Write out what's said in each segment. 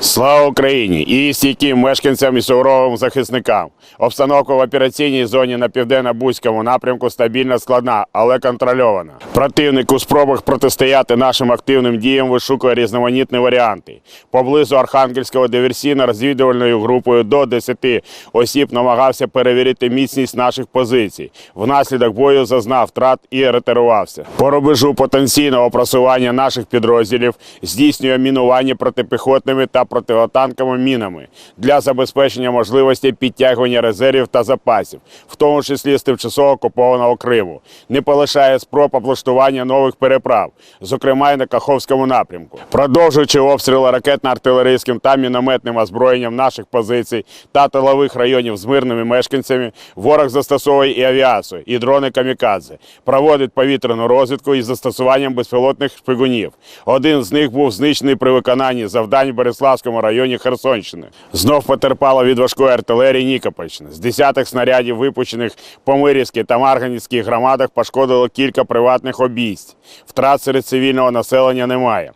Слава Україні і стійким мешканцям і суворовим захисникам. Обстановка в операційній зоні на південно-бузькому напрямку стабільно складна, але контрольована. Противник у спробах протистояти нашим активним діям вишукує різноманітні варіанти. Поблизу Архангельського диверсійно-розвідувальною групою до 10 осіб намагався перевірити міцність наших позицій. Внаслідок бою зазнав втрат і ретирувався. По рубежу потенційного просування наших підрозділів здійснює мінування протипіхотними та противотанковими мінами для забезпечення можливості підтягування резервів та запасів, в тому числі з тимчасово окупованого Криму. Не полишає спроб облаштування нових переправ, зокрема й на Каховському напрямку. Продовжуючи обстріли ракетно-артилерійським та мінометним озброєнням наших позицій та тилових районів з мирними мешканцями, ворог застосовує і авіацію, і дрони камікадзе, проводить повітряну розвідку із застосуванням безпілотних шпигунів. Один з них був знищений при виконанні завдань в Береславському районі Херсонщини. Знов потерпала від важкої артилерії Нікопольщина. З десятих снарядів, випущених по Мирівській та Марганівській громадах, пошкодило кілька приватних обійсть. Втрат серед цивільного населення немає.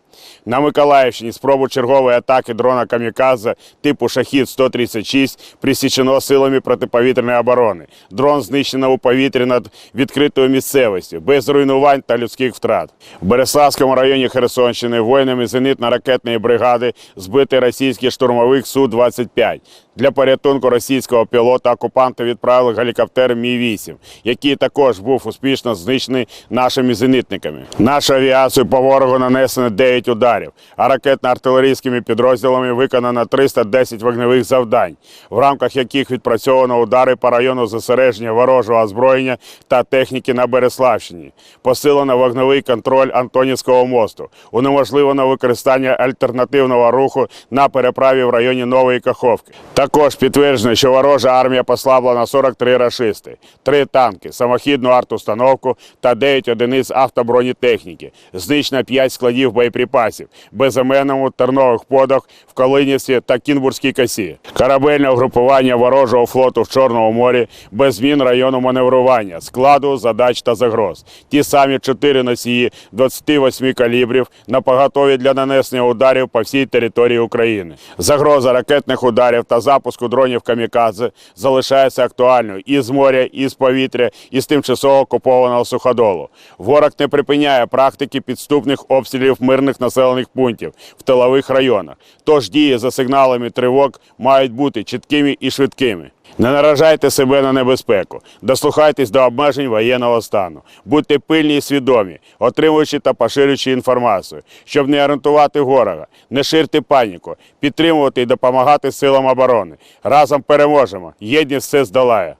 На Миколаївщині спробу чергової атаки дрона Камікадзе типу Шахід-136 присічено силами протиповітряної оборони. Дрон знищено у повітрі над відкритою місцевістю, без руйнувань та людських втрат. В Береславському районі Херсонщини воїнами зенитно-ракетної бригади збитий російський штурмовик Су-25. Для порятунку російського пілота окупанти відправили гелікоптер Мі-8, який також був успішно знищений нашими зенитниками. Нашу авіацію по ворогу нанесено 9 ударів, а ракетно-артилерійськими підрозділами виконано 310 вогневих завдань, в рамках яких відпрацьовано удари по району зосередження ворожого озброєння та техніки на Береславщині. Посилено вогневий контроль Антонівського мосту, унеможливлено використання альтернативного руху на переправі в районі Нової Каховки. Також підтверджено, що ворожа армія послабла на 43 рашисти, 3 танки, самохідну артустановку та 9 одиниць автобронетехніки. Знищено 5 складів боєприпасів, безіменному тернових подах в Калинівці та Кінбурзькій косі. Корабельне угрупування ворожого флоту в Чорному морі без змін району маневрування, складу, задач та загроз. Ті самі 4 носії 28 калібрів на поготові для нанесення ударів по всій території України. Загроза ракетних ударів та запуску дронів камікадзе залишається актуальною і з моря, і з повітря, і з тимчасово окупованого суходолу. Ворог не припиняє практики підступних обстрілів мирних населених пунктів в тилових районах. Тож дії за сигналами тривог мають бути чіткими і швидкими. Не наражайте себе на небезпеку, дослухайтесь до обмежень воєнного стану, будьте пильні і свідомі, отримуючи та поширюючи інформацію, щоб не орієнтувати ворога, не ширте паніку, підтримувати і допомагати силам оборони. Разом переможемо. Єдність все здолає.